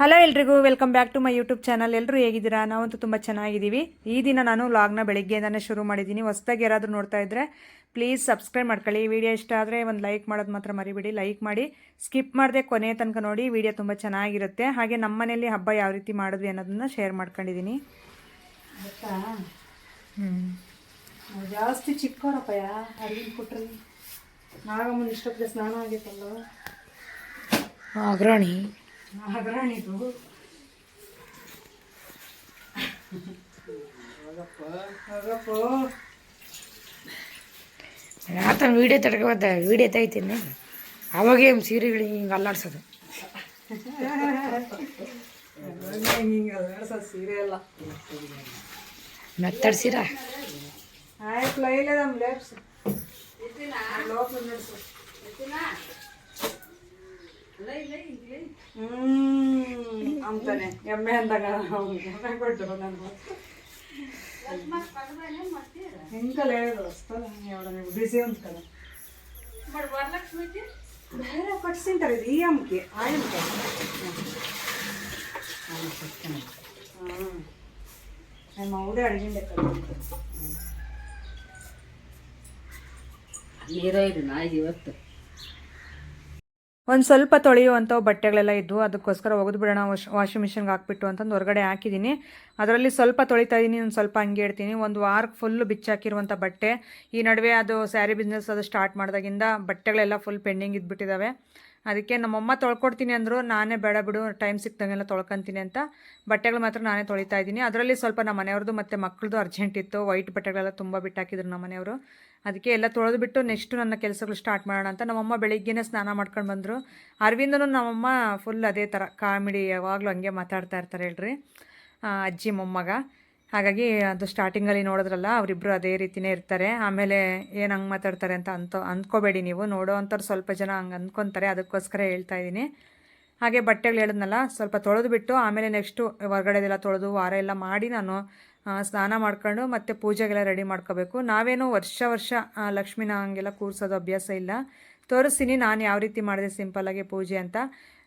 Hello ಎಲ್ರಿಗೂ welcome back to my YouTube channel ಎಲ್ಲರೂ ಹೇಗಿದ್ದೀರಾ? ನಾವಂತೂ ತುಂಬ ಚೆನ್ನಾಗಿದ್ದೀವಿ. ಈ ದಿನ ನಾನು ಲಾಗ್ನ ಬೆಳಗ್ಗೆಯಿಂದನೇ ಶುರು ಮಾಡಿದ್ದೀನಿ. ಹೊಸ್ದಾಗಿ ಯಾರಾದರೂ ನೋಡ್ತಾ ಇದ್ದರೆ ಪ್ಲೀಸ್ ಸಬ್ಸ್ಕ್ರೈಬ್ ಮಾಡ್ಕೊಳ್ಳಿ. ವಿಡಿಯೋ ಇಷ್ಟ ಆದರೆ ಒಂದು ಲೈಕ್ ಮಾಡೋದು ಮಾತ್ರ ಮರಿಬೇಡಿ. ಲೈಕ್ ಮಾಡಿ ಸ್ಕಿಪ್ ಮಾಡದೆ ಕೊನೆ ತನಕ ನೋಡಿ ವಿಡಿಯೋ ತುಂಬ ಚೆನ್ನಾಗಿರುತ್ತೆ. ಹಾಗೆ ನಮ್ಮ ಮನೆಯಲ್ಲಿ ಹಬ್ಬ ಯಾವ ರೀತಿ ಮಾಡಿದ್ವಿ ಅನ್ನೋದನ್ನ ಶೇರ್ ಮಾಡ್ಕೊಂಡಿದ್ದೀನಿ. ಹ್ಞೂ ಜಾಸ್ತಿ ಚಿಕ್ಕವರಪ್ಪಯ್ಯ ಅಲ್ಲಿ ಕೊಟ್ರಿ ನಾಗಮ್ಮನ ಇಷ್ಟೊತ್ತಿಗೆ ಸ್ನಾನ ಆಗೈತಲ್ಲ ಅಗ್ರಣಿ. ಅಗ್ರಣಿದು ಹೋಗಪ್ಪ ಆತ ವೀಡಿಯೋ ತಡ್ಕೊಬತ್ತ ವೀಡಿಯೋ ತೈತೀನಿ ಅವಾಗೇ ಸೀರೆಗಳು ಹಿಂಗೆ ಅಲ್ಲಾಡ್ಸೋದು. ಹಿಂಗೆ ಅಲ್ಲಾಡ್ಸೋದು ಸೀರೆ ಎಲ್ಲ. ಮೆತ್ತಡ್ಸಿರ ಆಯ್ತು ಲೈಲೆ ನಮ್ಮ ಲೇಪ್ಸ್ ಲೋಪ ನಡೆಸು. ಹ್ಮ್ ಅಂತಾನೆ. ಎಮ್ಮೆ ಅಂದಾಗ ಎಮ್ಮೆ ನಾನು ಹಿಂಗಲ್ಲ ಹೇಳೋದು ಅಷ್ಟಲ್ಲ ಬಿಸಿ ಅಂತ ಕಡೆ ಬೇರೆ ಪಟ್ಸಿಂತಾರೆ ಇದು ಈ ಅಮ್ಕೆ ಆ ಅಮ್ಕೆ. ಹಾಂ ನಮ್ಮ ಅವಡೆ ಅಡಿಗೆ ನೀರೋ ಇದು ನಾಯಿ ಇವತ್ತು. ಒಂದು ಸ್ವಲ್ಪ ತೊಳೆಯುವಂಥ ಬಟ್ಟೆಗಳೆಲ್ಲ ಇದ್ವು ಅದಕ್ಕೋಸ್ಕರ ಒಗೆದು ಬಿಡೋಣ ವಾಶ್ ವಾಷಿಂಗ್ ಮಿಷಿನ್ಗೆ ಹಾಕ್ಬಿಟ್ಟು ಅಂತಂದು ಹೊರಗಡೆ ಹಾಕಿದ್ದೀನಿ ಅದರಲ್ಲಿ ಸ್ವಲ್ಪ ತೊಳಿತಾ ಇದ್ದೀನಿ ಒಂದು ಸ್ವಲ್ಪ ಹಂಗೆ ಇಡ್ತೀನಿ. ಒಂದು ವಾರಕ್ಕೆ ಫುಲ್ಲು ಬಿಚ್ಚಾಕಿರುವಂಥ ಬಟ್ಟೆ. ಈ ನಡುವೆ ಅದು ಸ್ಯಾರಿ ಬಿಸ್ನೆಸ್ ಅದು ಸ್ಟಾರ್ಟ್ ಮಾಡಿದಾಗಿಂದ ಬಟ್ಟೆಗಳೆಲ್ಲ ಫುಲ್ ಪೆಂಡಿಂಗ್ ಇದ್ಬಿಟ್ಟಿದ್ದಾವೆ ಅದಕ್ಕೆ ನಮ್ಮಮ್ಮ ತೊಳ್ಕೊಡ್ತೀನಿ ಅಂದರು ನಾನೇ ಬೇಡ ಬಿಡು ಟೈಮ್ ಸಿಕ್ತಂಗೆಲ್ಲ ತೊಳ್ಕೊತೀನಿ ಅಂತ. ಬಟ್ಟೆಗಳು ಮಾತ್ರ ನಾನೇ ತೊಳಿತಾ ಇದ್ದೀನಿ. ಅದರಲ್ಲಿ ಸ್ವಲ್ಪ ನಮ್ಮ ಮನೆಯವ್ರದ್ದು ಮತ್ತು ಮಕ್ಕಳದು ಅರ್ಜೆಂಟ್ ಇತ್ತು. ವೈಟ್ ಬಟ್ಟೆಗಳೆಲ್ಲ ತುಂಬ ಬಿಟ್ಟಾಕಿದ್ರು ನಮ್ಮ ಮನೆಯವರು. ಅದಕ್ಕೆ ಎಲ್ಲ ತೊಳೆದ್ಬಿಟ್ಟು ನೆಕ್ಸ್ಟು ನನ್ನ ಕೆಲಸಗಳು ಸ್ಟಾರ್ಟ್ ಮಾಡೋಣ ಅಂತ ನಮ್ಮಮ್ಮ ಬೆಳಿಗ್ಗೆನೇ ಸ್ನಾನ ಮಾಡ್ಕೊಂಡು ಬಂದರು. ಅರವಿಂದನು ನಮ್ಮಮ್ಮ ಫುಲ್ ಅದೇ ಥರ ಕಾಮಿಡಿ ಯಾವಾಗಲೂ ಹಂಗೆ ಮಾತಾಡ್ತಾ ಇರ್ತಾರೆ ಹೇಳ್ರಿ. ಅಜ್ಜಿ, ಮೊಮ್ಮಗ. ಹಾಗಾಗಿ ಅದು ಸ್ಟಾರ್ಟಿಂಗಲ್ಲಿ ನೋಡಿದ್ರಲ್ಲ ಅವರಿಬ್ಬರು ಅದೇ ರೀತಿನೇ ಇರ್ತಾರೆ. ಆಮೇಲೆ ಏನು ಹಂಗೆ ಮಾತಾಡ್ತಾರೆ ಅಂತ ಅಂತ, ಅಂದ್ಕೋಬೇಡಿ ನೀವು. ನೋಡೋವಂಥವ್ರು ಸ್ವಲ್ಪ ಜನ ಹಂಗೆ ಅಂದ್ಕೊತಾರೆ. ಅದಕ್ಕೋಸ್ಕರ ಹೇಳ್ತಾ ಇದ್ದೀನಿ. ಹಾಗೆ ಬಟ್ಟೆಗಳು ಹೇಳಿದ್ನಲ್ಲ, ಸ್ವಲ್ಪ ತೊಳೆದು ಬಿಟ್ಟು ಆಮೇಲೆ ನೆಕ್ಸ್ಟು ಹೊರಗಡೆದೆಲ್ಲ ತೊಳೆದು ವಾರ ಎಲ್ಲ ಮಾಡಿ ನಾನು ಸ್ನಾನ ಮಾಡ್ಕೊಂಡು ಮತ್ತು ಪೂಜೆಗೆಲ್ಲ ರೆಡಿ ಮಾಡ್ಕೋಬೇಕು. ನಾವೇನು ವರ್ಷ ವರ್ಷ ಲಕ್ಷ್ಮಿನ ಹಂಗೆಲ್ಲ ಕೂರಿಸೋದು ಅಭ್ಯಾಸ ಇಲ್ಲ. ತೋರಿಸ್ತೀನಿ, ನಾನು ಯಾವ ರೀತಿ ಮಾಡಿದೆ ಸಿಂಪಲ್ಲಾಗಿ ಪೂಜೆ ಅಂತ.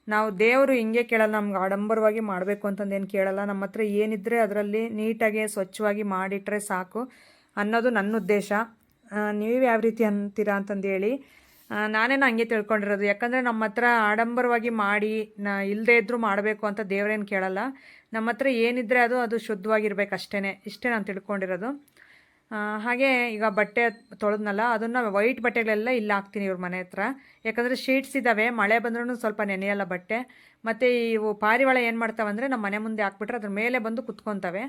ನಾವು ದೇವರು ಹಿಂಗೆ ಕೇಳಲ್ಲ, ನಮ್ಗೆ ಆಡಂಬರವಾಗಿ ಮಾಡಬೇಕು ಅಂತಂದೇನು ಕೇಳಲ್ಲ. ನಮ್ಮ ಹತ್ರ ಏನಿದ್ರೆ ಅದರಲ್ಲಿ ನೀಟಾಗಿ ಸ್ವಚ್ಛವಾಗಿ ಮಾಡಿಟ್ರೆ ಸಾಕು ಅನ್ನೋದು ನನ್ನ ಉದ್ದೇಶ. ನೀವು ಯಾವ ರೀತಿ ಅಂತೀರಾ ಅಂತಂದೇಳಿ ನಾನೇನು ಹಂಗೆ ತಿಳ್ಕೊಂಡಿರೋದು. ಯಾಕಂದರೆ ನಮ್ಮ ಹತ್ರ ಆಡಂಬರವಾಗಿ ಮಾಡಿ, ನ ಇಲ್ಲದೇ ಇದ್ದರೂ ಮಾಡಬೇಕು ಅಂತ ದೇವರೇನು ಕೇಳಲ್ಲ. ನಮ್ಮ ಹತ್ರ ಏನಿದ್ರೆ ಅದು ಅದು ಶುದ್ಧವಾಗಿರ್ಬೇಕು ಅಷ್ಟೇ ಇಷ್ಟೇ ನಾನು ತಿಳ್ಕೊಂಡಿರೋದು. ಹಾಗೆ ಈಗ ಬಟ್ಟೆ ತೊಳೆದ್ನಲ್ಲ, ಅದನ್ನು ವೈಟ್ ಬಟ್ಟೆಗಳೆಲ್ಲ ಇಲ್ಲಿ ಹಾಕ್ತೀನಿ ಇವ್ರ ಮನೆ ಹತ್ರ. ಯಾಕಂದರೆ ಶೀಟ್ಸ್ ಇದ್ದಾವೆ ಮಳೆ ಬಂದ್ರೂ ಸ್ವಲ್ಪ ನೆನೆಯಲ್ಲ ಬಟ್ಟೆ. ಮತ್ತು ಇವು ಪಾರಿವಾಳ ಏನು ಮಾಡ್ತಾವಂದರೆ ನಮ್ಮ ಮನೆ ಮುಂದೆ ಹಾಕ್ಬಿಟ್ರೆ ಅದ್ರ ಮೇಲೆ ಬಂದು ಕುತ್ಕೊತಾವೆ.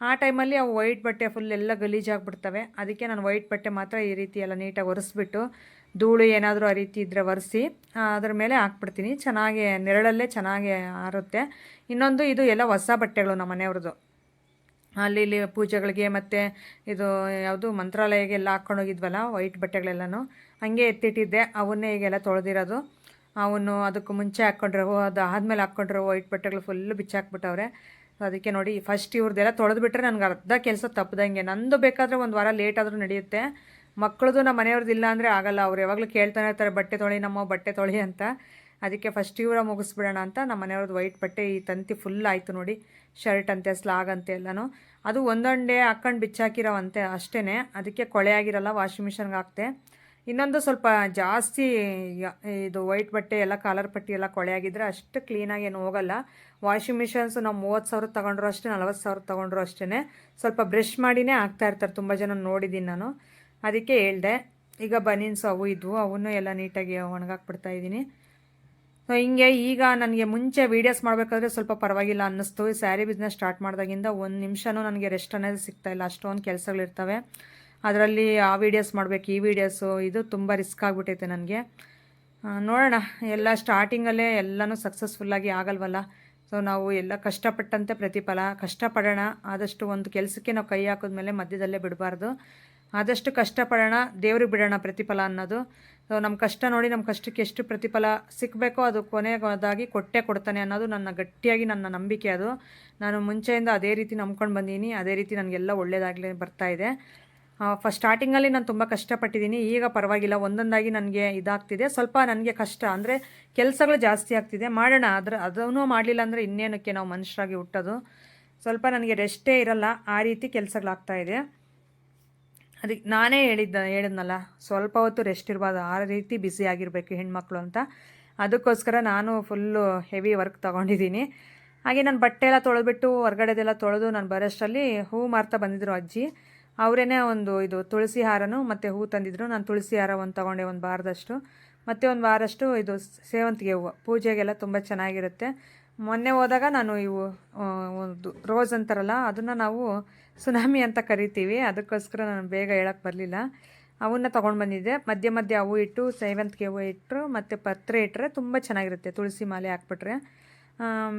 ಆ ಟೈಮಲ್ಲಿ ಅವು ವೈಟ್ ಬಟ್ಟೆ ಫುಲ್ ಎಲ್ಲ ಗಲೀಜಾಗ್ಬಿಡ್ತವೆ. ಅದಕ್ಕೆ ನಾನು ವೈಟ್ ಬಟ್ಟೆ ಮಾತ್ರ ಈ ರೀತಿ ಎಲ್ಲ ನೀಟಾಗಿ ಒರೆಸ್ಬಿಟ್ಟು ಧೂಳು ಏನಾದರೂ ಆ ರೀತಿ ಇದ್ದರೆ ಒರೆಸಿ ಅದ್ರ ಮೇಲೆ ಹಾಕ್ಬಿಡ್ತೀನಿ. ಚೆನ್ನಾಗಿ ನೆರಳಲ್ಲೇ ಚೆನ್ನಾಗಿ ಆರುತ್ತೆ. ಇನ್ನೊಂದು ಇದು ಎಲ್ಲ ಹೊಸ ಬಟ್ಟೆಗಳು ನಮ್ಮ ಮನೆಯವ್ರದ್ದು. ಅಲ್ಲಿ ಇಲ್ಲಿ ಪೂಜೆಗಳಿಗೆ ಮತ್ತು ಇದು ಯಾವುದು ಮಂತ್ರಾಲಯಕ್ಕೆ ಎಲ್ಲ ಹಾಕ್ಕೊಂಡೋಗಿದ್ವಲ್ಲ, ವೈಟ್ ಬಟ್ಟೆಗಳೆಲ್ಲನೂ, ಹಂಗೆ ಎತ್ತಿಟ್ಟಿದ್ದೆ. ಅವನ್ನೇ ಈಗೆಲ್ಲ ತೊಳೆದಿರೋದು. ಅವನು ಅದಕ್ಕೆ ಮುಂಚೆ ಹಾಕ್ಕೊಂಡಿರೋ, ಅದು ಆದಮೇಲೆ ಹಾಕ್ಕೊಂಡಿರೋ, ವೈಟ್ ಬಟ್ಟೆಗಳು ಫುಲ್ಲು ಬಿಚ್ಚಾಕ್ಬಿಟ್ಟವ್ರೆ. ಅದಕ್ಕೆ ನೋಡಿ ಫಸ್ಟ್ ಇವ್ರದ್ದೆಲ್ಲ ತೊಳೆದ್ಬಿಟ್ರೆ ನನಗೆ ಅರ್ಧ ಕೆಲಸ ತಪ್ಪದಂಗೆ. ನಂದು ಬೇಕಾದರೆ ಒಂದು ವಾರ ಲೇಟ್ ಆದರೂ ನಡೆಯುತ್ತೆ. ಮಕ್ಕಳದು ನಮ್ಮ ಮನೆಯವ್ರದ್ದು ಇಲ್ಲ ಅಂದರೆ ಆಗಲ್ಲ. ಅವ್ರು ಯಾವಾಗಲೂ ಕೇಳ್ತಾನೆ ಇರ್ತಾರೆ, ಬಟ್ಟೆ ತೊಳಿ, ನಮ್ಮ ಬಟ್ಟೆ ತೊಳಿ ಅಂತ. ಅದಕ್ಕೆ ಫಸ್ಟ್ ಇವರ ಮುಗಿಸ್ಬಿಡೋಣ ಅಂತ ನಮ್ಮ ಮನೆಯವ್ರದ್ದು ವೈಟ್ ಬಟ್ಟೆ ಈ ತಂತಿ ಫುಲ್ ಆಯಿತು ನೋಡಿ. ಶರ್ಟ್ ಅಂತೆ ಸ್ಲಾಗ್ ಅಂತೆ ಎಲ್ಲನೂ. ಅದು ಒಂದೊಂದೇ ಹಾಕ್ಕೊಂಡು ಬಿಚ್ಚಾಕಿರೋವಂತೆ ಅಷ್ಟೇ ಅದಕ್ಕೆ ಕೊಳೆ ಆಗಿರಲ್ಲ ವಾಷಿಂಗ್ ಮಿಷನ್ಗೆ ಹಾಕ್ತೆ. ಇನ್ನೊಂದು ಸ್ವಲ್ಪ ಜಾಸ್ತಿ ಇದು ವೈಟ್ ಬಟ್ಟೆ ಎಲ್ಲ ಕಾಲರ್ ಪಟ್ಟಿ ಎಲ್ಲ ಕೊಳೆ ಆಗಿದ್ರೆ ಅಷ್ಟು ಕ್ಲೀನಾಗಿ ಏನು ಹೋಗಲ್ಲ. ವಾಷಿಂಗ್ ಮಿಷನ್ಸ್ ನಾವು ಮೂವತ್ತು ಸಾವಿರ ತೊಗೊಂಡ್ರು ಅಷ್ಟೇ, ನಲ್ವತ್ತು ಸಾವಿರ ತೊಗೊಂಡ್ರು ಅಷ್ಟೇ ಸ್ವಲ್ಪ ಬ್ರಷ್ ಮಾಡಿನೇ ಇರ್ತಾರೆ ತುಂಬ ಜನ ನೋಡಿದ್ದೀನಿ ನಾನು. ಅದಕ್ಕೆ ಹೇಳಿದೆ, ಈಗ ಬನೀನ್ಸ್ ಅವು ಇದ್ವು, ಅವನ್ನೂ ಎಲ್ಲ ನೀಟಾಗಿ ಒಣಗಾಕ್ಬಿಡ್ತಾ ಇದ್ದೀನಿ. ಸೊ ಹಿಂಗೆ ಈಗ ನನಗೆ ಮುಂಚೆ ವೀಡಿಯೋಸ್ ಮಾಡಬೇಕಾದ್ರೆ ಸ್ವಲ್ಪ ಪರವಾಗಿಲ್ಲ ಅನ್ನಿಸ್ತು. ಈ ಸ್ಯಾರಿ ಬಿಸ್ನೆಸ್ ಸ್ಟಾರ್ಟ್ ಮಾಡಿದಾಗಿಂದ ಒಂದು ನಿಮಿಷನೂ ನನಗೆ ರೆಸ್ಟ್ ಅನ್ನೋದು ಸಿಗ್ತಾ ಇಲ್ಲ. ಅಷ್ಟೊಂದು ಕೆಲಸಗಳಿರ್ತವೆ ಅದರಲ್ಲಿ ಆ ವೀಡಿಯೋಸ್ ಮಾಡಬೇಕು, ಈ ವೀಡಿಯೋಸು ಇದು ತುಂಬ ರಿಸ್ಕ್ ಆಗಿಬಿಟ್ಟೈತೆ ನನಗೆ. ನೋಡೋಣ. ಎಲ್ಲ ಸ್ಟಾರ್ಟಿಂಗಲ್ಲೇ ಎಲ್ಲನೂ ಸಕ್ಸಸ್ಫುಲ್ಲಾಗಿ ಆಗಲ್ವಲ್ಲ? ಸೊ ನಾವು ಎಲ್ಲ ಕಷ್ಟಪಟ್ಟಂತೆ ಪ್ರತಿಫಲ. ಕಷ್ಟಪಡೋಣ. ಆದಷ್ಟು ಒಂದು ಕೆಲಸಕ್ಕೆ ನಾವು ಕೈ ಹಾಕಿದ್ಮೇಲೆ ಮಧ್ಯದಲ್ಲೇ ಬಿಡಬಾರ್ದು. ಆದಷ್ಟು ಕಷ್ಟಪಡೋಣ ದೇವ್ರಿಗೆ ಬಿಡೋಣ ಪ್ರತಿಫಲ ಅನ್ನೋದು. ಸೊ ನಮ್ಮ ಕಷ್ಟ ನೋಡಿ ನಮ್ಮ ಕಷ್ಟಕ್ಕೆ ಎಷ್ಟು ಪ್ರತಿಫಲ ಸಿಕ್ಕಬೇಕೋ ಅದು ಕೊನೆಗೋದಾಗಿ ಕೊಟ್ಟೆ ಕೊಡ್ತಾನೆ ಅನ್ನೋದು ನನ್ನ ಗಟ್ಟಿಯಾಗಿ ನನ್ನ ನಂಬಿಕೆ ಅದು. ನಾನು ಮುಂಚೆಯಿಂದ ಅದೇ ರೀತಿ ನಂಬ್ಕೊಂಡು ಬಂದೀನಿ, ಅದೇ ರೀತಿ ನನಗೆಲ್ಲ ಒಳ್ಳೆಯದಾಗಲಿ ಬರ್ತಾ ಇದೆ. ಫಸ್ಟ್ ಸ್ಟಾರ್ಟಿಂಗಲ್ಲಿ ನಾನು ತುಂಬ ಕಷ್ಟಪಟ್ಟಿದ್ದೀನಿ, ಈಗ ಪರವಾಗಿಲ್ಲ, ಒಂದೊಂದಾಗಿ ನನಗೆ ಇದಾಗ್ತಿದೆ. ಸ್ವಲ್ಪ ನನಗೆ ಕಷ್ಟ, ಅಂದರೆ ಕೆಲಸಗಳು ಜಾಸ್ತಿ ಆಗ್ತಿದೆ. ಮಾಡೋಣ ಅದ್ರ ಅದನ್ನು ಮಾಡಲಿಲ್ಲ ಅಂದರೆ ಇನ್ನೇನಕ್ಕೆ ನಾವು ಮನುಷ್ಯರಾಗಿ ಹುಟ್ಟೋದು? ಸ್ವಲ್ಪ ನನಗೆ ರೆಸ್ಟೇ ಇರಲ್ಲ, ಆ ರೀತಿ ಕೆಲಸಗಳಾಗ್ತಾ ಇದೆ. ಅದಕ್ಕೆ ನಾನೇ ಹೇಳಿದ್ದ, ಹೇಳಿದ್ನಲ್ಲ, ಸ್ವಲ್ಪ ಹೊತ್ತು ರೆಸ್ಟ್ ಇರಬಾರ್ದು ಆ ರೀತಿ ಬಿಸಿ ಆಗಿರಬೇಕು ಹೆಣ್ಮಕ್ಳು ಅಂತ. ಅದಕ್ಕೋಸ್ಕರ ನಾನು ಫುಲ್ಲು ಹೆವಿ ವರ್ಕ್ ತೊಗೊಂಡಿದ್ದೀನಿ. ಹಾಗೆ ನಾನು ಬಟ್ಟೆ ಎಲ್ಲ ತೊಳೆದ್ಬಿಟ್ಟು ಹೊರಗಡೆದೆಲ್ಲ ತೊಳೆದು ನಾನು ಬರೋಷ್ಟರಲ್ಲಿ ಹೂ ಮಾರ್ತಾ ಬಂದಿದ್ರು ಅಜ್ಜಿ. ಅವರೇನೆ ಒಂದು ಇದು ತುಳಸಿ ಹಾರನು ಮತ್ತು ಹೂ ತಂದಿದ್ರು. ನಾನು ತುಳಸಿ ಹಾರ ಒಂದು ತೊಗೊಂಡೆ ಒಂದು ವಾರದಷ್ಟು. ಮತ್ತು ಒಂದು ವಾರಷ್ಟು ಇದು ಸೇವಂತಿಗೆ ಹೂವು. ಪೂಜೆಗೆಲ್ಲ ತುಂಬ ಚೆನ್ನಾಗಿರುತ್ತೆ. ಮೊನ್ನೆ ಹೋದಾಗ ನಾನು ಇವು ಒಂದು ರೋಸ್ ಅಂತಾರಲ್ಲ, ಅದನ್ನು ನಾವು ಸುನಾಮಿ ಅಂತ ಕರಿತೀವಿ. ಅದಕ್ಕೋಸ್ಕರ ನಾನು ಬೇಗ ಹೇಳಕ್ಕೆ ಬರಲಿಲ್ಲ. ಅವನ್ನ ತೊಗೊಂಡು ಬಂದಿದ್ದೆ. ಮಧ್ಯೆ ಮಧ್ಯೆ ಅವು ಇಟ್ಟು, ಸೇವಂತಿಗೆ ಹೂವು ಇಟ್ಟರು ಮತ್ತು ಪತ್ರೆ ಇಟ್ಟರೆ ತುಂಬ ಚೆನ್ನಾಗಿರುತ್ತೆ. ತುಳಸಿ ಮಾಲೆ ಹಾಕ್ಬಿಟ್ರೆ.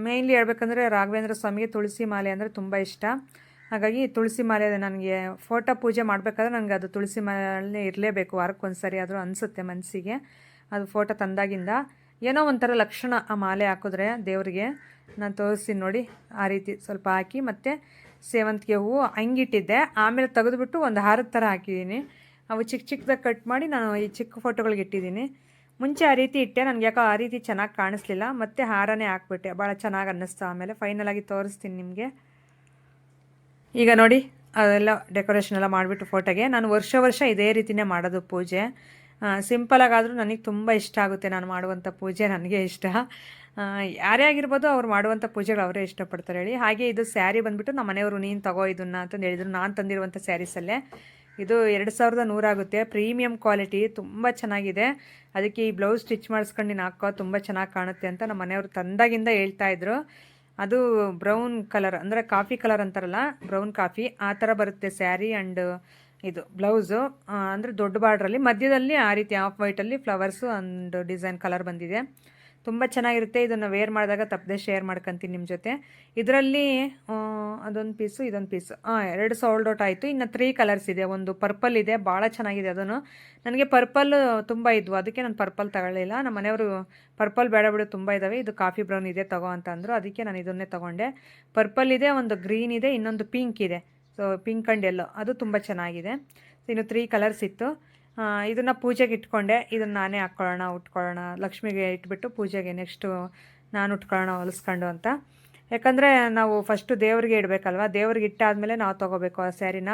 ಮೇಯ್ನ್ಲಿ ಹೇಳ್ಬೇಕಂದ್ರೆ ರಾಘವೇಂದ್ರ ಸ್ವಾಮಿಗೆ ತುಳಸಿ ಮಾಲೆ ಅಂದರೆ ತುಂಬ ಇಷ್ಟ. ಹಾಗಾಗಿ ತುಳಸಿ ಮಾಲೆ ನನಗೆ ಫೋಟೋ ಪೂಜೆ ಮಾಡಬೇಕಾದ್ರೆ ನನಗೆ ಅದು ತುಳಸಿ ಮಾಲೆ ಇರಲೇಬೇಕು. ವಾರಕ್ಕೊಂದು ಸರಿ ಆದರೂ ಅನಿಸುತ್ತೆ ಮನಸ್ಸಿಗೆ ಅದು ಫೋಟೋ ತಂದಾಗಿಂದ. ಏನೋ ಒಂಥರ ಲಕ್ಷಣ ಆ ಮಾಲೆ ಹಾಕಿದ್ರೆ ದೇವರಿಗೆ. ನಾನು ತೋರಿಸ್ತೀನಿ ನೋಡಿ, ಆ ರೀತಿ ಸ್ವಲ್ಪ ಹಾಕಿ, ಮತ್ತು ಸೇವಂತಿಗೆ ಹೂವು ಹಂಗಿಟ್ಟಿದ್ದೆ ಆಮೇಲೆ ತೆಗೆದುಬಿಟ್ಟು ಒಂದು ಹಾರದ ಥರ ಹಾಕಿದ್ದೀನಿ. ಅವು ಚಿಕ್ಕ ಚಿಕ್ಕದಾಗಿ ಕಟ್ ಮಾಡಿ ನಾನು ಈ ಚಿಕ್ಕ ಫೋಟೋಗಳಿಗೆ ಇಟ್ಟಿದ್ದೀನಿ. ಮುಂಚೆ ಆ ರೀತಿ ಇಟ್ಟೆ, ನನಗೆ ಯಾಕೋ ಆ ರೀತಿ ಚೆನ್ನಾಗಿ ಕಾಣಿಸ್ಲಿಲ್ಲ. ಮತ್ತು ಹಾರನೇ ಹಾಕ್ಬಿಟ್ಟೆ. ಭಾಳ ಚೆನ್ನಾಗಿ ಅನ್ನಿಸ್ತು ಆಮೇಲೆ. ಫೈನಲಾಗಿ ತೋರಿಸ್ತೀನಿ ನಿಮಗೆ. ಈಗ ನೋಡಿ, ಅದೆಲ್ಲ ಡೆಕೋರೇಷನ್ ಎಲ್ಲ ಮಾಡಿಬಿಟ್ಟು ಫೋಟೋಗೆ ನಾನು ವರ್ಷ ವರ್ಷ ಇದೇ ರೀತಿನೇ ಮಾಡೋದು ಪೂಜೆ. ಸಿಂಪಲಾಗಾದರೂ ನನಗೆ ತುಂಬ ಇಷ್ಟ ಆಗುತ್ತೆ ನಾನು ಮಾಡುವಂಥ ಪೂಜೆ ನನಗೆ ಇಷ್ಟ. ಯಾರೇ ಆಗಿರ್ಬೋದು ಅವ್ರು ಮಾಡುವಂಥ ಪೂಜೆಗಳು ಅವರೇ ಇಷ್ಟಪಡ್ತಾರೆ ಹೇಳಿ. ಹಾಗೆ ಇದು ಸ್ಯಾರಿ ಬಂದುಬಿಟ್ಟು ನಮ್ಮ ಮನೆಯವರು ನೀನು ತಗೋ ಇದನ್ನು ಅಂತಂದು ಹೇಳಿದ್ರು. ನಾನು ತಂದಿರುವಂಥ ಸ್ಯಾರೀಸಲ್ಲೇ ಇದು ಎರಡು ಸಾವಿರದ ನೂರಾಗುತ್ತೆ ಪ್ರೀಮಿಯಂ ಕ್ವಾಲಿಟಿ ತುಂಬ ಚೆನ್ನಾಗಿದೆ. ಅದಕ್ಕೆ ಈ ಬ್ಲೌಸ್ ಸ್ಟಿಚ್ ಮಾಡಿಸ್ಕೊಂಡು ನೀನು ಹಾಕೋ, ತುಂಬ ಚೆನ್ನಾಗಿ ಕಾಣುತ್ತೆ ಅಂತ ನಮ್ಮ ಮನೆಯವರು ತಂದಾಗಿಂದ ಹೇಳ್ತಾ ಇದ್ರು. ಅದು ಬ್ರೌನ್ ಕಲರ್ ಅಂದರೆ ಕಾಫಿ ಕಲರ್ ಅಂತಾರಲ್ಲ, ಬ್ರೌನ್ ಕಾಫಿ, ಆ ಥರ ಬರುತ್ತೆ ಸ್ಯಾರಿ ಆ್ಯಂಡ್ ಇದು ಬ್ಲೌಸು ಅಂದರೆ ದೊಡ್ಡ ಬಾರ್ಡ್ರಲ್ಲಿ. ಮಧ್ಯದಲ್ಲಿ ಆ ರೀತಿ ಆಫ್ ವೈಟಲ್ಲಿ ಫ್ಲವರ್ಸು ಆ್ಯಂಡ್ ಡಿಸೈನ್ ಕಲರ್ ಬಂದಿದೆ. ತುಂಬ ಚೆನ್ನಾಗಿರುತ್ತೆ. ಇದನ್ನು ವೇರ್ ಮಾಡಿದಾಗ ತಪ್ಪದೆ ಶೇರ್ ಮಾಡ್ಕೊತೀನಿ ನಿಮ್ಮ ಜೊತೆ. ಇದರಲ್ಲಿ ಅದೊಂದು ಪೀಸು ಇದೊಂದು ಪೀಸು ಹಾಂ ಎರಡು ಸೋಲ್ಡ್ ಔಟ್ ಆಯಿತು. ಇನ್ನು ತ್ರೀ ಕಲರ್ಸ್ ಇದೆ. ಒಂದು ಪರ್ಪಲ್ ಇದೆ. ಭಾಳ ಚೆನ್ನಾಗಿದೆ ಅದನ್ನು. ನನಗೆ ಪರ್ಪಲ್ ತುಂಬ ಇದ್ವು. ಅದಕ್ಕೆ ನಾನು ಪರ್ಪಲ್ ತಗೊಳ್ಳಿಲ್ಲ. ನಮ್ಮ ಮನೆಯವರು ಪರ್ಪಲ್ ಬೇಡ ಬಿಡು, ತುಂಬ ಇದ್ದಾವೆ ಇದು ಕಾಫಿ ಬ್ರೌನ್ ಇದೆ ತಗೋ ಅಂತ ಅದಕ್ಕೆ ನಾನು ಇದನ್ನೇ ತಗೊಂಡೆ. ಪರ್ಪಲ್ ಇದೆ, ಒಂದು ಗ್ರೀನ್ ಇದೆ, ಇನ್ನೊಂದು ಪಿಂಕ್ ಇದೆ. ಸೊ ಪಿಂಕ್ ಆ್ಯಂಡ್ ಎಲ್ಲೋ ಅದು ತುಂಬ ಚೆನ್ನಾಗಿದೆ. ಇನ್ನು ತ್ರೀ ಕಲರ್ಸ್ ಇತ್ತು. ಇದನ್ನು ಪೂಜೆಗೆ ಇಟ್ಕೊಂಡೆ. ಇದನ್ನು ನಾನೇ ಹಾಕ್ಕೊಳ್ಳೋಣ ಉಟ್ಕೊಳ್ಳೋಣ. ಲಕ್ಷ್ಮಿಗೆ ಇಟ್ಬಿಟ್ಟು ಪೂಜೆಗೆ ನೆಕ್ಸ್ಟು ನಾನು ಉಟ್ಕೊಳ್ಳೋಣ, ಹೊಲಿಸ್ಕೊಂಡು ಅಂತ. ಯಾಕಂದರೆ ನಾವು ಫಸ್ಟು ದೇವ್ರಿಗೆ ಇಡಬೇಕಲ್ವ? ದೇವ್ರಿಗೆ ಇಟ್ಟಾದಮೇಲೆ ನಾವು ತೊಗೋಬೇಕು ಆ ಸ್ಯಾರಿನ.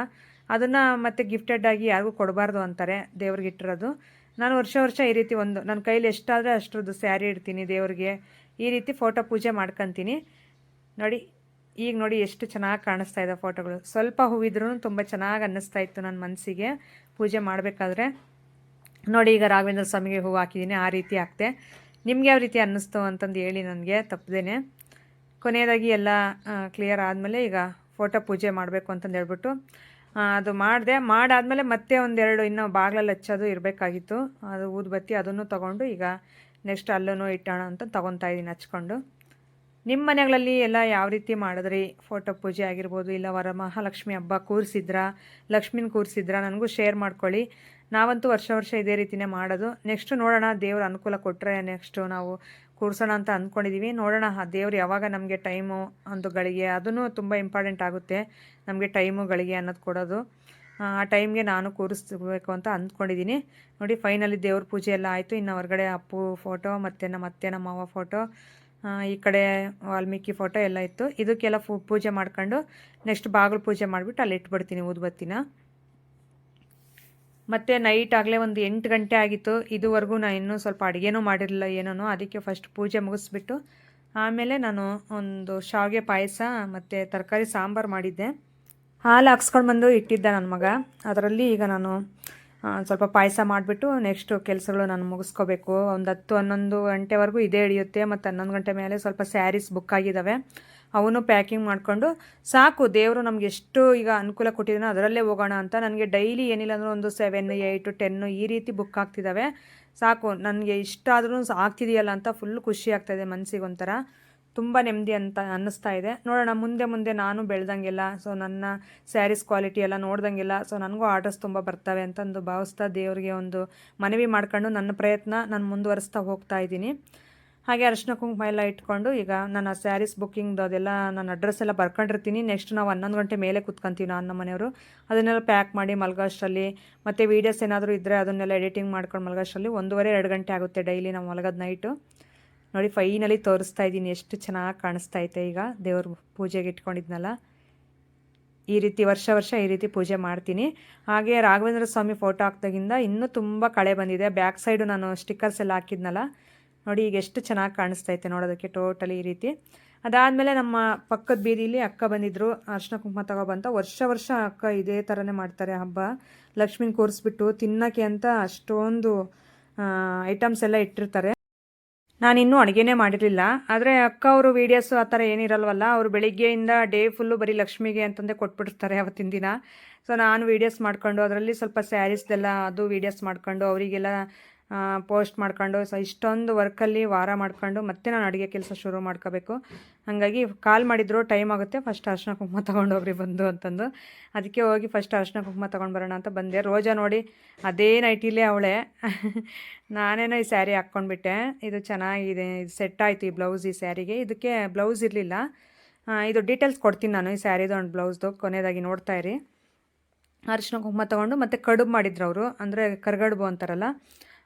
ಅದನ್ನು ಮತ್ತೆ ಗಿಫ್ಟೆಡ್ ಆಗಿ ಯಾರಿಗೂ ಕೊಡಬಾರ್ದು ಅಂತಾರೆ ದೇವ್ರಿಗೆ ಇಟ್ಟಿರೋದು. ನಾನು ವರ್ಷ ವರ್ಷ ಈ ರೀತಿ ಒಂದು, ನನ್ನ ಕೈಲಿ ಎಷ್ಟಾದರೆ ಅಷ್ಟರದ್ದು ಸ್ಯಾರಿ ಇಡ್ತೀನಿ ದೇವ್ರಿಗೆ. ಈ ರೀತಿ ಫೋಟೋ ಪೂಜೆ ಮಾಡ್ಕೊತೀನಿ. ನೋಡಿ ಈಗ ನೋಡಿ ಎಷ್ಟು ಚೆನ್ನಾಗಿ ಕಾಣಿಸ್ತಾ ಇದೆ ಫೋಟೋಗಳು. ಸ್ವಲ್ಪ ಹೂವಿದ್ರೂ ತುಂಬ ಚೆನ್ನಾಗಿ ಅನ್ನಿಸ್ತಾ ಇತ್ತು ನನ್ನ ಮನಸ್ಸಿಗೆ ಪೂಜೆ ಮಾಡಬೇಕಾದ್ರೆ. ನೋಡಿ ಈಗ ರಾಘವೇಂದ್ರ ಸ್ವಾಮಿಗೆ ಹೂವು ಹಾಕಿದ್ದೀನಿ ಆ ರೀತಿ ಹಾಕ್ತೆ ನಿಮ್ಗೆ ಯಾವ ರೀತಿ ಅನ್ನಿಸ್ತು ಅಂತಂದು ಹೇಳಿ ನನಗೆ ತಪ್ಪದೇನೆ ಕೊನೆಯದಾಗಿ ಎಲ್ಲ ಕ್ಲಿಯರ್ ಆದಮೇಲೆ ಈಗ ಫೋಟೋ ಪೂಜೆ ಮಾಡಬೇಕು ಅಂತಂದು ಹೇಳ್ಬಿಟ್ಟು ಅದು ಮಾಡಿದೆ. ಮಾಡಾದಮೇಲೆ ಮತ್ತೆ ಒಂದೆರಡು, ಇನ್ನೂ ಬಾಗಿಲಲ್ಲಿ ಹಚ್ಚೋದು ಇರಬೇಕಾಗಿತ್ತು. ಅದು ಊದ್ಬತ್ತಿ ಅದನ್ನು ತೊಗೊಂಡು ಈಗ ನೆಕ್ಸ್ಟ್ ಅಲ್ಲೂ ಇಟ್ಟೋಣ ಅಂತ ತೊಗೊತಾ ಇದ್ದೀನಿ ಹಚ್ಕೊಂಡು. ನಿಮ್ಮ ಮನೆಗಳಲ್ಲಿ ಎಲ್ಲ ಯಾವ ರೀತಿ ಮಾಡಿದ್ರಿ? ಫೋಟೋ ಪೂಜೆ ಆಗಿರ್ಬೋದು, ಇಲ್ಲ ವರಮಹಾಲಕ್ಷ್ಮಿ ಹಬ್ಬ ಕೂರಿಸಿದ್ರಾ? ಲಕ್ಷ್ಮಿನ ಕೂರಿಸಿದ್ರಾ? ನನಗೂ ಶೇರ್ ಮಾಡ್ಕೊಳ್ಳಿ. ನಾವಂತೂ ವರ್ಷ ವರ್ಷ ಇದೇ ರೀತಿನೇ ಮಾಡೋದು. ನೆಕ್ಸ್ಟು ನೋಡೋಣ, ದೇವ್ರ ಅನುಕೂಲ ಕೊಟ್ಟರೆ ನೆಕ್ಸ್ಟು ನಾವು ಕೂರಿಸೋಣ ಅಂತ ಅಂದ್ಕೊಂಡಿದ್ದೀವಿ ನೋಡೋಣ, ಆ ದೇವ್ರು ಯಾವಾಗ ನಮಗೆ ಟೈಮು ಒಂದು ಗಳಿಗೆ ಅದೂ ತುಂಬ ಇಂಪಾರ್ಟೆಂಟ್ ಆಗುತ್ತೆ, ನಮಗೆ ಟೈಮು ಗಳಿಗೆ ಅನ್ನೋದು ಕೊಡೋದು. ಆ ಟೈಮ್ಗೆ ನಾನು ಕೂರಿಸ್ಬೇಕು ಅಂತ ಅಂದ್ಕೊಂಡಿದ್ದೀನಿ ನೋಡಿ ಫೈನಲಿ ದೇವ್ರ ಪೂಜೆ ಎಲ್ಲ ಆಯಿತು. ಇನ್ನು ಹೊರಗಡೆ ಅಪ್ಪು ಫೋಟೋ, ಮತ್ತು ನಮ್ಮ ಅತ್ತೆ, ನಮ್ಮ ಮಾವ ಫೋಟೋ. ಈ ಕಡೆ ವಾಲ್ಮೀಕಿ ಫೋಟೋ ಎಲ್ಲ ಇತ್ತು. ಇದಕ್ಕೆಲ್ಲ ಫು, ಪೂಜೆ ಮಾಡ್ಕೊಂಡು ನೆಕ್ಸ್ಟ್ ಬಾಗಿಲು ಪೂಜೆ ಮಾಡಿಬಿಟ್ಟು ಅಲ್ಲಿ ಇಟ್ಬಿಡ್ತೀನಿ ಊದ್ಬತ್ತಿನ. ಮತ್ತು ನೈಟ್ ಆಗಲೇ ಒಂದು ಎಂಟು ಗಂಟೆ ಆಗಿತ್ತು. ಇದುವರೆಗೂ ನಾನು ಇನ್ನೂ ಸ್ವಲ್ಪ ಅಡುಗೆನೂ ಮಾಡಿರಲಿಲ್ಲ ಏನೋ ಅದಕ್ಕೆ ಫಸ್ಟ್ ಪೂಜೆ ಮುಗಿಸ್ಬಿಟ್ಟು ಆಮೇಲೆ ನಾನು ಒಂದು ಶಾವಿಗೆ ಪಾಯಸ ಮತ್ತು ತರಕಾರಿ ಸಾಂಬಾರು ಮಾಡಿದ್ದೆ. ಹಾಲು ಹಾಕ್ಸ್ಕೊಂಡು ಬಂದು ಇಟ್ಟಿದ್ದೆ ನನ್ನ ಮಗ. ಅದರಲ್ಲಿ ಈಗ ನಾನು ಸ್ವಲ್ಪ ಪಾಯಸ ಮಾಡಿಬಿಟ್ಟು ನೆಕ್ಸ್ಟು ಕೆಲಸಗಳು ನಾನು ಮುಗಿಸ್ಕೋಬೇಕು. ಒಂದು ಹತ್ತು, ಹನ್ನೊಂದು ಗಂಟೆವರೆಗೂ ಇದೇ ಹಿಡಿಯುತ್ತೆ ಮತ್ತು ಹನ್ನೊಂದು ಗಂಟೆ ಮೇಲೆ ಸ್ವಲ್ಪ ಸ್ಯಾರೀಸ್ ಬುಕ್ ಆಗಿದ್ದಾವೆ ಅವನು ಪ್ಯಾಕಿಂಗ್ ಮಾಡಿಕೊಂಡು, ಸಾಕು, ದೇವರು ನಮ್ಗೆ ಎಷ್ಟು ಈಗ ಅನುಕೂಲ ಕೊಟ್ಟಿದ್ದಾನೋ ಅದರಲ್ಲೇ ಹೋಗೋಣ ಅಂತ ನನಗೆ ಡೈಲಿ ಏನಿಲ್ಲ ಅಂದ್ರೆ ಒಂದು ಸೆವೆನ್ ಏಯ್ಟು ಟೆನ್ನು ಈ ರೀತಿ ಬುಕ್ ಆಗ್ತಿದ್ದಾವೆ ಸಾಕು, ನನಗೆ ಇಷ್ಟ ಆದ್ರೂ ಆಗ್ತಿದೆಯಲ್ಲ ಅಂತ ಫುಲ್ ಖುಷಿ ಆಗ್ತಾಯಿದೆ ಮನಸ್ಸಿಗೆ ಒಂಥರ ತುಂಬ ನೆಮ್ಮದಿ ಅಂತ ಅನ್ನಿಸ್ತಾ ಇದೆ. ನೋಡೋಣ, ಮುಂದೆ ಮುಂದೆ ನಾನು ಬೆಳೆದಂಗೆಲ್ಲ ಸೊ ನನ್ನ ಸ್ಯಾರೀಸ್ ಕ್ವಾಲಿಟಿ ಎಲ್ಲ ನೋಡ್ದಂಗೆಲ್ಲ ಸೊ ನನಗೂ ಆರ್ಡರ್ಸ್ ತುಂಬ ಬರ್ತವೆ ಅಂತಂದು ಭಾವಿಸ್ತಾ ದೇವರಿಗೆ ಒಂದು ಮನವಿ ಮಾಡ್ಕೊಂಡು ನನ್ನ ಪ್ರಯತ್ನ ನಾನು ಮುಂದುವರಿಸ್ತಾ ಹೋಗ್ತಾ ಇದ್ದೀನಿ. ಹಾಗೆ ಅರಿಶಿನ ಕುಂಕುಮ ಎಲ್ಲ ಇಟ್ಕೊಂಡು ಈಗ ನನ್ನ ಸ್ಯಾರೀಸ್ ಬುಕ್ಕಿಂಗ್ದು ಅದೆಲ್ಲ ನನ್ನ ಅಡ್ರೆಸ್ ಎಲ್ಲ ಬರ್ಕೊಂಡಿರ್ತೀನಿ. ನೆಕ್ಸ್ಟ್ ನಾವು ಹನ್ನೊಂದು ಗಂಟೆ ಮೇಲೆ ಕೂತ್ಕೊಂತೀವಿ ನಾನು ನಮ್ಮ ಮನೆಯವರು. ಅದನ್ನೆಲ್ಲ ಪ್ಯಾಕ್ ಮಾಡಿ ಮಲಗೋಷ್ಟರಲ್ಲಿ ಮತ್ತು ವೀಡಿಯೋಸ್ ಏನಾದರೂ ಇದ್ದರೆ ಅದನ್ನೆಲ್ಲ ಎಡಿಟಿಂಗ್ ಮಾಡ್ಕೊಂಡು ಮಲಗೋಷ್ಟರಲ್ಲಿ ಒಂದೂವರೆ, ಎರಡು ಗಂಟೆ ಆಗುತ್ತೆ ಡೈಲಿ ನಾವು ಮಲಗೋದು ನೈಟು ನೋಡಿ ಫೈನಲಿ ತೋರಿಸ್ತಾ ಇದ್ದೀನಿ ಎಷ್ಟು ಚೆನ್ನಾಗಿ ಕಾಣಿಸ್ತಾ ಐತೆ. ಈಗ ದೇವ್ರ ಪೂಜೆಗೆ ಇಟ್ಕೊಂಡಿದ್ನಲ್ಲ, ಈ ರೀತಿ ವರ್ಷ ವರ್ಷ ಈ ರೀತಿ ಪೂಜೆ ಮಾಡ್ತೀನಿ. ಹಾಗೆ ರಾಘವೇಂದ್ರ ಸ್ವಾಮಿ ಫೋಟೋ ಹಾಕ್ದಾಗಿಂದ ಇನ್ನೂ ತುಂಬ ಕಳೆ ಬಂದಿದೆ. ಬ್ಯಾಕ್ ಸೈಡು ನಾನು ಸ್ಟಿಕ್ಕರ್ಸ್ ಎಲ್ಲ ಹಾಕಿದ್ನಲ್ಲ, ನೋಡಿ ಈಗ ಎಷ್ಟು ಚೆನ್ನಾಗಿ ಕಾಣಿಸ್ತೈತೆ ನೋಡೋದಕ್ಕೆ ಟೋಟಲಿ ಈ ರೀತಿ. ಅದಾದಮೇಲೆ ನಮ್ಮ ಪಕ್ಕದ ಬೀದಿಲಿ ಅಕ್ಕ ಬಂದಿದ್ದರು ಅರ್ಶಿನ ಕುಂಕುಮ ತಗೋಬಂತ. ವರ್ಷ ವರ್ಷ ಅಕ್ಕ ಇದೇ ಥರನೇ ಮಾಡ್ತಾರೆ ಹಬ್ಬ. ಲಕ್ಷ್ಮೀನ ಕೂರಿಸ್ಬಿಟ್ಟು ತಿನ್ನೋಕ್ಕೆ ಅಂತ ಅಷ್ಟೊಂದು ಐಟಮ್ಸ್ ಎಲ್ಲ ಇಟ್ಟಿರ್ತಾರೆ. ನಾನು ಇನ್ನೂ ಅಡುಗೆನೇ ಮಾಡಿರಲಿಲ್ಲ. ಆದರೆ ಅಕ್ಕ ಅವರು ವೀಡಿಯೋಸು ಆ ಥರ ಏನಿರಲ್ವಲ್ಲ, ಅವರು ಬೆಳಿಗ್ಗೆಯಿಂದ ಡೇ ಫುಲ್ಲು ಬರೀ ಲಕ್ಷ್ಮಿಗೆ ಅಂತಂದೇ ಕೊಟ್ಬಿಡ್ತಾರೆ ಅವತ್ತಿನ ದಿನ. ಸೊ ನಾನು ವೀಡಿಯೋಸ್ ಮಾಡಿಕೊಂಡು ಅದರಲ್ಲಿ ಸ್ವಲ್ಪ ಸ್ಯಾರೀಸ್ದೆಲ್ಲ ಅದು ವೀಡಿಯೋಸ್ ಮಾಡ್ಕೊಂಡು ಅವರಿಗೆಲ್ಲ ಪೋಸ್ಟ್ ಮಾಡ್ಕೊಂಡು, ಸೊ ಇಷ್ಟೊಂದು ವರ್ಕಲ್ಲಿ ವಾರ ಮಾಡ್ಕೊಂಡು ಮತ್ತೆ ನಾನು ಅಡುಗೆ ಕೆಲಸ ಶುರು ಮಾಡ್ಕೋಬೇಕು. ಹಾಗಾಗಿ ಕಾಲ್ ಮಾಡಿದ್ರು, ಟೈಮ್ ಆಗುತ್ತೆ, ಫಸ್ಟ್ ಅರ್ಶಿನ ಕುಂಕುಮ ತೊಗೊಂಡೋಗ್ರಿ ಬಂದು ಅಂತಂದು. ಅದಕ್ಕೆ ಹೋಗಿ ಫಸ್ಟ್ ಅರ್ಶಿನ ಕುಂಕುಮ ತೊಗೊಂಡು ಬರೋಣ ಅಂತ ಬಂದೆ. ರೋಜಾ ನೋಡಿ, ಅದೇ ನೈಟಿಲೇ ಅವಳೆ. ನಾನೇನೋ ಈ ಸ್ಯಾರಿ ಹಾಕ್ಕೊಂಡ್ಬಿಟ್ಟೆ. ಇದು ಚೆನ್ನಾಗಿದೆ, ಇದು ಸೆಟ್ ಆಯಿತು ಈ ಬ್ಲೌಸ್ ಈ ಸ್ಯಾರಿಗೆ. ಇದಕ್ಕೆ ಬ್ಲೌಸ್ ಇರಲಿಲ್ಲ. ಇದು ಡೀಟೇಲ್ಸ್ ಕೊಡ್ತೀನಿ ನಾನು ಈ ಸ್ಯಾರಿದು ಒಂದು ಬ್ಲೌಸ್ದು, ಕೊನೆಯದಾಗಿ ನೋಡ್ತಾ ಇರಿ. ಅರಿಶಿನ ಕುಂಕುಮ ತೊಗೊಂಡು ಮತ್ತು ಕಡುಬು ಮಾಡಿದ್ರು ಅವರು. ಅಂದರೆ ಕರ್ಗಡುಬು ಅಂತಾರಲ್ಲ.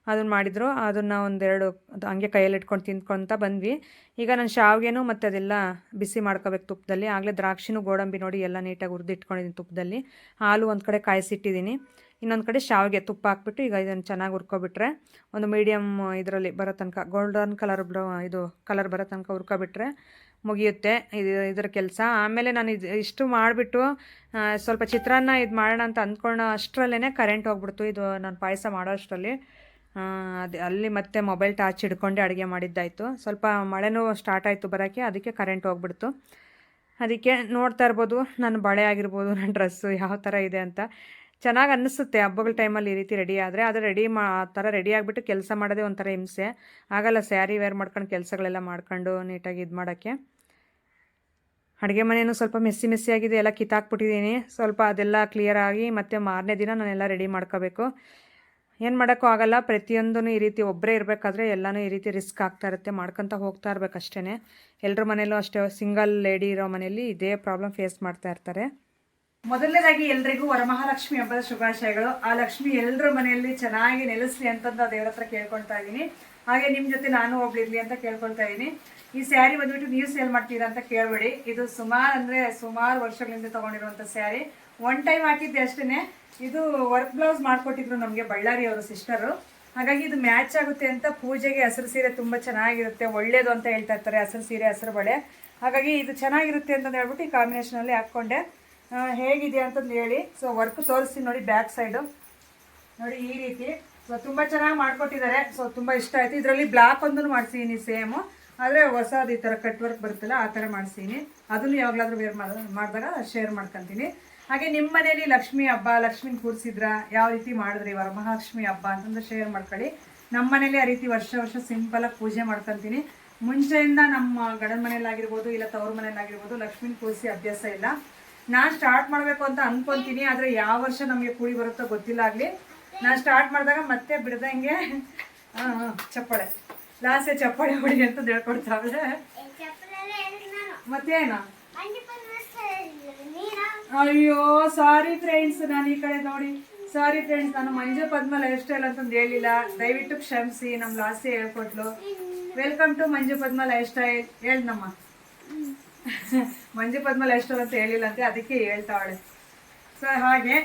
ಅದನ್ನು ಮಾಡಿದರು. ಅದನ್ನು ಒಂದೆರಡು ಹಂಗೆ ಕೈಯಲ್ಲಿ ಇಟ್ಕೊಂಡು ತಿಂದ್ಕೊತ ಬಂದ್ವಿ. ಈಗ ನಾನು ಶಾವಿಗೆನೂ ಮತ್ತು ಅದೆಲ್ಲ ಬಿಸಿ ಮಾಡ್ಕೋಬೇಕು ತುಪ್ಪದಲ್ಲಿ. ಆಗಲೇ ದ್ರಾಕ್ಷಿನೂ ಗೋಡಂಬಿ ನೋಡಿ ಎಲ್ಲ ನೀಟಾಗಿ ಹುರಿದು ಇಟ್ಕೊಂಡಿದ್ದೀನಿ ತುಪ್ಪದಲ್ಲಿ. ಹಾಲು ಒಂದು ಕಡೆ ಕಾಯಿಸಿಟ್ಟಿದ್ದೀನಿ. ಇನ್ನೊಂದು ಕಡೆ ಶಾವಿಗೆ ತುಪ್ಪ ಹಾಕ್ಬಿಟ್ಟು ಈಗ ಇದನ್ನು ಚೆನ್ನಾಗಿ ಹುರ್ಕೊಬಿಟ್ರೆ ಒಂದು ಮೀಡಿಯಮ್ ಇದರಲ್ಲಿ ಬರೋ ತನಕ ಗೋಲ್ಡನ್ ಕಲರ್ ಬ್ರೋ ಇದು ಕಲರ್ ಬರೋ ತನಕ ಹುರ್ಕೊಬಿಟ್ರೆ ಮುಗಿಯುತ್ತೆ ಇದು ಇದರ ಕೆಲಸ. ಆಮೇಲೆ ನಾನು ಇದು ಇಷ್ಟು ಮಾಡಿಬಿಟ್ಟು ಸ್ವಲ್ಪ ಚಿತ್ರಾನ್ನ ಇದು ಮಾಡೋಣ ಅಂತ ಅಂದ್ಕೊಳ್ಳೋ ಅಷ್ಟರಲ್ಲೇ ಕರೆಂಟ್ ಹೋಗ್ಬಿಡ್ತು. ಇದು ನಾನು ಪಾಯಸ ಮಾಡೋ ಅಷ್ಟರಲ್ಲಿ. ಅದು, ಅಲ್ಲಿ ಮತ್ತೆ ಮೊಬೈಲ್ ಟಾರ್ಚ್ ಹಿಡ್ಕೊಂಡೆ ಅಡುಗೆ ಮಾಡಿದ್ದಾಯಿತು. ಸ್ವಲ್ಪ ಮಳೆನೂ ಸ್ಟಾರ್ಟ್ ಆಯಿತು ಬರೋಕ್ಕೆ, ಅದಕ್ಕೆ ಕರೆಂಟ್ ಹೋಗ್ಬಿಡ್ತು. ಅದಕ್ಕೆ ನೋಡ್ತಾ ಇರ್ಬೋದು ನನ್ನ ಬಳೆ ಆಗಿರ್ಬೋದು, ನನ್ನ ಡ್ರೆಸ್ಸು ಯಾವ ಥರ ಇದೆ ಅಂತ. ಚೆನ್ನಾಗಿ ಅನ್ನಿಸುತ್ತೆ, ಹಬ್ಬಗಳ ಟೈಮಲ್ಲಿ ಈ ರೀತಿ ರೆಡಿ ಆದರೆ. ಆದರೆ ರೆಡಿ ಮಾ, ಆ ಥರ ರೆಡಿ ಆಗಿಬಿಟ್ಟು ಕೆಲಸ ಮಾಡೋದೇ ಒಂಥರ ಹಿಂಸೆ. ಆಗಲ್ಲ ಸ್ಯಾರಿ ವೇರ್ ಮಾಡ್ಕೊಂಡು ಕೆಲಸಗಳೆಲ್ಲ ಮಾಡ್ಕೊಂಡು ನೀಟಾಗಿ ಇದು ಮಾಡೋಕ್ಕೆ. ಅಡುಗೆ ಮನೆಯೂ ಸ್ವಲ್ಪ ಮೆಸ್ಸಿ ಮೆಸ್ಸಿ ಆಗಿದೆ, ಎಲ್ಲ ಕಿತ್ತಾಕ್ಬಿಟ್ಟಿದ್ದೀನಿ. ಸ್ವಲ್ಪ ಅದೆಲ್ಲ ಕ್ಲಿಯರ್ ಆಗಿ ಮತ್ತು ಮಾರನೇ ದಿನ ನಾನೆಲ್ಲ ರೆಡಿ ಮಾಡ್ಕೋಬೇಕು. ಏನು ಮಾಡೋಕ್ಕೂ ಆಗಲ್ಲ. ಪ್ರತಿಯೊಂದೂ ಈ ರೀತಿ ಒಬ್ಬರೇ ಇರಬೇಕಾದ್ರೆ ಎಲ್ಲನೂ ಈ ರೀತಿ ರಿಸ್ಕ್ ಆಗ್ತಾ ಇರುತ್ತೆ. ಮಾಡ್ಕೊತ ಹೋಗ್ತಾ ಇರ್ಬೇಕು ಅಷ್ಟೇ ಎಲ್ಲರ ಮನೇಲೂ ಅಷ್ಟೇ, ಸಿಂಗಲ್ ಲೇಡಿ ಇರೋ ಮನೆಯಲ್ಲಿ ಇದೇ ಪ್ರಾಬ್ಲಮ್ ಫೇಸ್ ಮಾಡ್ತಾ ಇರ್ತಾರೆ. ಮೊದಲನೇದಾಗಿ ಎಲ್ರಿಗೂ ವರಮಹಾಲಕ್ಷ್ಮಿ ಹಬ್ಬದ ಶುಭಾಶಯಗಳು. ಆ ಲಕ್ಷ್ಮಿ ಎಲ್ಲರ ಮನೆಯಲ್ಲಿ ಚೆನ್ನಾಗಿ ನೆಲೆಸಲಿ ಅಂತಂದು ದೇವ್ರ ಹತ್ರ ಕೇಳ್ಕೊಳ್ತಾ ಇದ್ದೀನಿ ಹಾಗೆ ನಿಮ್ಮ ಜೊತೆ ನಾನು ಹೋಗ್ಲಿರ್ಲಿ ಅಂತ ಕೇಳ್ಕೊಳ್ತಾ ಇದ್ದೀನಿ ಈ ಸ್ಯಾರಿ ಬಂದ್ಬಿಟ್ಟು ನೀವು ಸೇಲ್ ಮಾಡ್ತೀರಾ ಅಂತ ಕೇಳಬೇಡಿ. ಇದು ಸುಮಾರು ಅಂದರೆ ಸುಮಾರು ವರ್ಷಗಳಿಂದ ತೊಗೊಂಡಿರುವಂಥ ಸ್ಯಾರಿ. ಒನ್ ಟೈಮ್ ಹಾಕಿದ್ದೆ ಅಷ್ಟೇ ಇದು ವರ್ಕ್ ಬ್ಲೌಸ್ ಮಾಡಿಕೊಟ್ಟಿದ್ರು ನಮಗೆ ಬಳ್ಳಾರಿ ಅವರು ಸಿಸ್ಟರು ಹಾಗಾಗಿ ಇದು ಮ್ಯಾಚ್ ಆಗುತ್ತೆ ಅಂತ ಪೂಜೆಗೆ ಹಸಿರು ಸೀರೆ ತುಂಬ ಚೆನ್ನಾಗಿರುತ್ತೆ, ಒಳ್ಳೇದು ಅಂತ ಹೇಳ್ತಾ ಇರ್ತಾರೆ ಹಸಿರು ಸೀರೆ, ಹಸಿರು ಬಳೆ. ಹಾಗಾಗಿ ಇದು ಚೆನ್ನಾಗಿರುತ್ತೆ ಅಂತಂದು ಹೇಳ್ಬಿಟ್ಟು ಈ ಕಾಂಬಿನೇಷನಲ್ಲಿ ಹಾಕ್ಕೊಂಡೆ. ಹೇಗಿದೆ ಅಂತಂದು ಹೇಳಿ. ಸೊ ವರ್ಕ್ ತೋರಿಸ್ತೀನಿ ನೋಡಿ ಬ್ಯಾಕ್ ಸೈಡು ನೋಡಿ ಈ ರೀತಿ. ಸೊ ತುಂಬ ಚೆನ್ನಾಗಿ ಮಾಡಿಕೊಟ್ಟಿದ್ದಾರೆ. ಸೊ ತುಂಬ ಇಷ್ಟ ಆಯಿತು. ಇದರಲ್ಲಿ ಬ್ಲಾಕ್ ಒಂದು ಮಾಡ್ತೀನಿ ಸೇಮು ಆದರೆ ಹೊಸದು ಈ ಥರ ಕಟ್ ವರ್ಕ್ ಬರುತ್ತಲ್ಲ, ಆ ಥರ ಮಾಡಿಸ್ತೀನಿ ಅದನ್ನು ಯಾವಾಗಲಾದ್ರೂ ವೇರ್ ಮಾಡಿದಾಗ ಶೇರ್ ಮಾಡ್ಕೊತೀನಿ. ಹಾಗೆ ನಿಮ್ಮ ಮನೇಲಿ ಲಕ್ಷ್ಮಿ ಹಬ್ಬ, ಲಕ್ಷ್ಮಿನ ಕೂರಿಸಿದ್ರ, ಯಾವ ರೀತಿ ಮಾಡಿದ್ರಿ ವರಮಹಾಲಕ್ಷ್ಮಿ ಹಬ್ಬ ಅಂತಂದ್ರೆ ಶೇರ್ ಮಾಡ್ಕೊಳ್ಳಿ. ನಮ್ಮ ಮನೇಲಿ ಆ ರೀತಿ ವರ್ಷ ವರ್ಷ ಸಿಂಪಲಾಗಿ ಪೂಜೆ ಮಾಡ್ಕೊತೀನಿ. ಮುಂಚೆಯಿಂದ ನಮ್ಮ ಗಂಡನ ಮನೇಲಾಗಿರ್ಬೋದು ಇಲ್ಲ ತವ್ರ ಮನೇಲಾಗಿರ್ಬೋದು ಲಕ್ಷ್ಮಿನ ಕೂರಿಸಿ ಅಭ್ಯಾಸ ಇಲ್ಲ. ನಾನು ಸ್ಟಾರ್ಟ್ ಮಾಡಬೇಕು ಅಂತ ಅಂದ್ಕೊತೀನಿ ಆದರೆ ಯಾವ ವರ್ಷ ನಮಗೆ ಕೂಡಿ ಬರುತ್ತೋ ಗೊತ್ತಿಲ್ಲ ಆಗಲಿ. ನಾನು ಸ್ಟಾರ್ಟ್ ಮಾಡಿದಾಗ ಮತ್ತೆ ಬಿಡ್ದಂಗೆ ಚಪ್ಪಾಳೆ. ಲಾಸ್ಟೇ ಚಪ್ಪಾಳೆ ಹೊಡಿ ಅಂತ ಹೇಳ್ಕೊಡ್ತಾವ್ರೆ. ಮತ್ತೇನ? ಅಯ್ಯೋ ಸಾರಿ ಫ್ರೆಂಡ್ಸ್ ನಾನು ಈ ಕಡೆ ನೋಡಿ. ಸಾರಿ ಫ್ರೆಂಡ್ಸ್ ನಾನು ಮಂಜು ಪದ್ಮ ಲೈಫ್ ಸ್ಟೈಲ್ ಅಂತಂದು ಹೇಳಿಲ್ಲ. ದಯವಿಟ್ಟು ಕ್ಷಮಿಸಿ ನಮ್ಮ ಲಾಸ್ಟೇ ಹೇಳ್ಕೊಟ್ಲು. Welcome to Manju Padma lifestyle ಹೇಳ್ದಮ್ಮ Manju Padma lifestyle ಅಂತ ಹೇಳಿಲ್ಲ ಅಂತ ಅದಕ್ಕೆ ಹೇಳ್ತಾವಳೆ. ಸೊ ಹಾಗೆ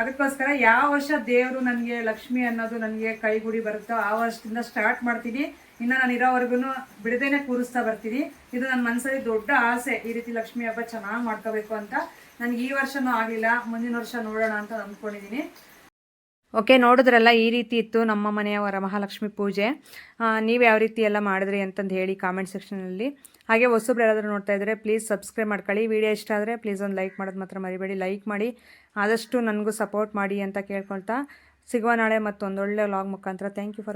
ಅದಕ್ಕೋಸ್ಕರ ಯಾವ ವರ್ಷ ದೇವರು ನನಗೆ ಲಕ್ಷ್ಮಿ ಅನ್ನೋದು ನನಗೆ ಕೈಗುಡಿ ಬರುತ್ತೋ ಆ ವರ್ಷದಿಂದ ಸ್ಟಾರ್ಟ್ ಮಾಡ್ತೀನಿ. ಇನ್ನು ನಾನು ಇರೋವರೆಗೂ ಬಿಡದೇನೆ ಕೂರಿಸ್ತಾ ಬರ್ತೀನಿ ಇದು ನನ್ನ ಮನಸ್ಸಲ್ಲಿ ದೊಡ್ಡ ಆಸೆ, ಈ ರೀತಿ ಲಕ್ಷ್ಮಿ ಹಬ್ಬ ಚೆನ್ನಾಗಿ ಮಾಡ್ಕೋಬೇಕು ಅಂತ. ನನಗೆ ಈ ವರ್ಷನೂ ಆಗಲಿಲ್ಲ, ಮುಂದಿನ ವರ್ಷ ನೋಡೋಣ ಅಂತ ಅಂದ್ಕೊಂಡಿದ್ದೀನಿ ಓಕೆ, ನೋಡಿದ್ರಲ್ಲ ಈ ರೀತಿ ಇತ್ತು ನಮ್ಮ ಮನೆಯ ವರಮಹಾಲಕ್ಷ್ಮಿ ಪೂಜೆ. ನೀವು ಯಾವ ರೀತಿ ಎಲ್ಲ ಮಾಡಿದ್ರಿ ಅಂತಂದು ಹೇಳಿ ಕಾಮೆಂಟ್ ಸೆಕ್ಷನಲ್ಲಿ ಹಾಗೆ ಹೊಸಬ್ರು ಯಾರಾದರೂ ನೋಡ್ತಾ ಇದ್ದರೆ ಪ್ಲೀಸ್ ಸಬ್ಸ್ಕ್ರೈಬ್ ಮಾಡ್ಕೊಳ್ಳಿ. ವಿಡಿಯೋ ಇಷ್ಟ ಆದರೆ ಪ್ಲೀಸ್ ಒಂದು ಲೈಕ್ ಮಾಡೋದು ಮಾತ್ರ ಮರಿಬೇಡಿ. ಲೈಕ್ ಮಾಡಿ, ಆದಷ್ಟು ನನಗೂ ಸಪೋರ್ಟ್ ಮಾಡಿ ಅಂತ ಕೇಳ್ಕೊಳ್ತಾ. ಸಿಗುವ ನಾಳೆ ಮತ್ತೊಂದೊಳ್ಳೆ ಲಾಗ್ ಮುಖಾಂತರ. Thank you for